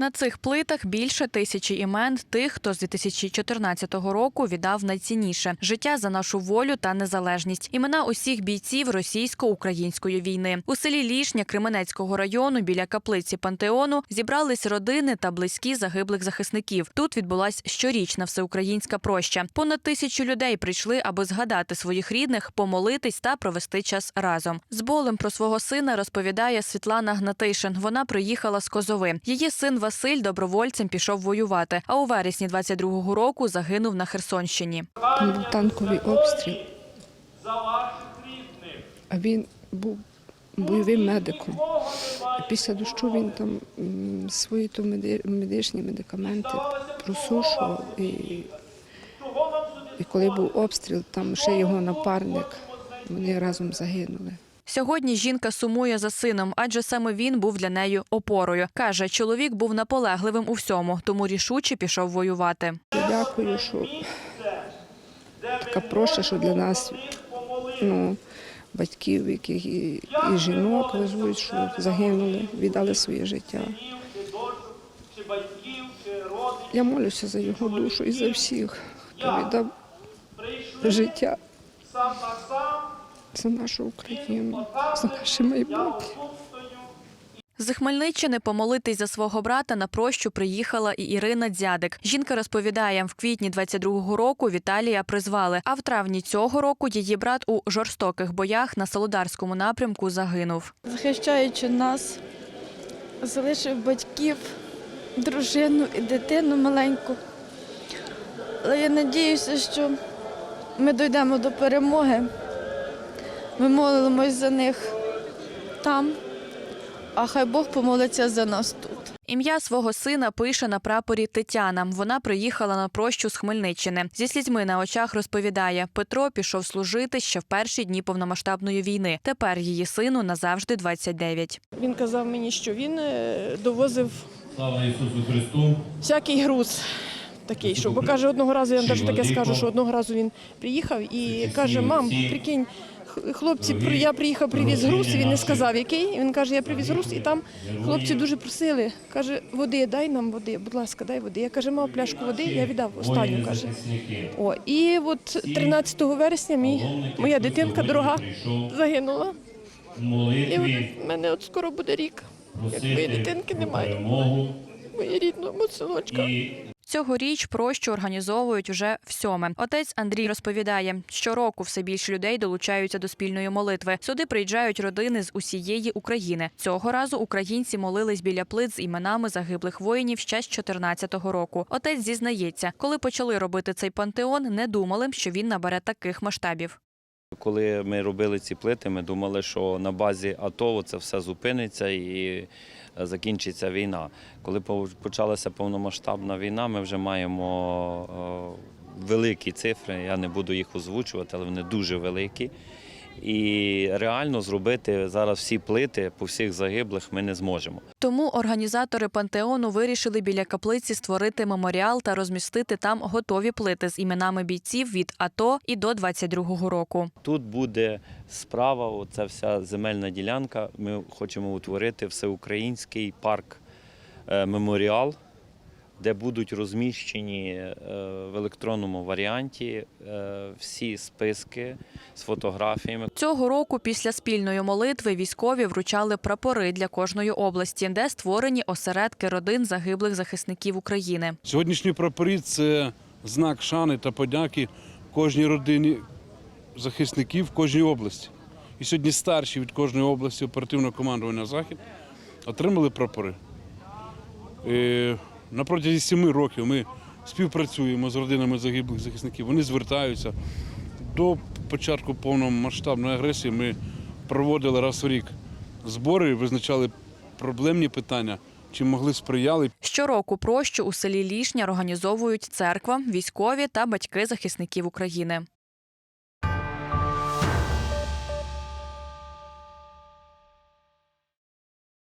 На цих плитах більше тисячі імен тих, хто з 2014 року віддав найцінніше життя за нашу волю та незалежність. Імена усіх бійців російсько-української війни у селі Лішня Кременецького району біля каплиці Пантеону зібрались родини та близькі загиблих захисників. Тут відбулась щорічна всеукраїнська проща. Понад тисячу людей прийшли, аби згадати своїх рідних, помолитись та провести час разом. З болем про свого сина розповідає Світлана Гнатишин. Вона приїхала з Козови. Її син Василь добровольцем пішов воювати. А у вересні 22-го року загинув на Херсонщині. Був танковий обстріл. А він був бойовим медиком. Після дощу він там свої то медичні медикаменти просушував. І, і коли був обстріл, там ще його напарник, вони разом загинули. Сьогодні жінка сумує за сином, адже саме він був для неї опорою. каже, чоловік був наполегливим у всьому, тому рішуче пішов воювати. Дякую, що така проща, що для нас ну, батьків, яких і, і жінок везуть, що загинули, віддали своє життя. Я молюся за його душу і за всіх, хто віддав життя за нашу Україну, за наше майбутнє. З Хмельниччини помолитись за свого брата на прощу приїхала і Ірина Дзядик. Жінка розповідає, в квітні 22-го року Віталія призвали, а в травні цього року її брат у жорстоких боях на Солодарському напрямку загинув. захищаючи нас, залишив батьків, дружину і дитину маленьку. Але я надіюся, що ми дійдемо до перемоги. Ми молимось за них там, а хай Бог помолиться за нас тут. Ім'я свого сина пише на прапорі Тетяна. Вона приїхала на прощу з Хмельниччини. Зі слізьми на очах розповідає, Петро пішов служити ще в перші дні повномасштабної війни. Тепер її сину назавжди 29. Він казав мені, що він е, довозив Слава Ісусу Христу! всякий груз. Такий, що бо каже, одного разу я навіть таке скажу, що одного разу він приїхав і каже: мам, прикинь, хлопці, я приїхав, привіз груз, і він не сказав, який. Він каже, я привіз груз, і там хлопці дуже просили. Каже, води, дай нам води, будь ласка, дай води. Я каже, мав пляшку води, я віддав останню. каже. О, і от 13 вересня мій, моя дитинка дорога загинула. І в мене от скоро буде рік, як моєї дитинки немає, моєї рідного синочка. Цьогоріч прощу організовують уже всьоме. Отець Андрій розповідає, щороку все більше людей долучаються до спільної молитви. Сюди приїжджають родини з усієї України. Цього разу українці молились біля плит з іменами загиблих воїнів ще з 14-го року. Отець зізнається, коли почали робити цей пантеон, не думали, що він набере таких масштабів. Коли ми робили ці плити, ми думали, що на базі АТО це все зупиниться і закінчиться війна. Коли почалася повномасштабна війна, ми вже маємо е, великі цифри. Я не буду їх озвучувати, але вони дуже великі. І реально зробити зараз всі плити по всіх загиблих ми не зможемо. Тому організатори пантеону вирішили біля каплиці створити меморіал та розмістити там готові плити з іменами бійців від АТО і до 22-го року. Тут буде справа, оця вся земельна ділянка. Ми хочемо утворити всеукраїнський парк е, меморіал, де будуть розміщені е, в електронному варіанті е, всі списки з фотографіями. Цього року після спільної молитви військові вручали прапори для кожної області, де створені осередки родин загиблих захисників України. Сьогоднішні прапори це знак шани та подяки кожній родині захисників кожній області. І сьогодні старші від кожної області оперативного командування Захід отримали прапори. На протязі семи років ми співпрацюємо з родинами загиблих захисників. Вони звертаються. До початку повномасштабної агресії ми проводили раз в рік збори, визначали проблемні питання, чим могли сприяли Щороку прощу у селі Лішня організовують церква, військові та батьки захисників України.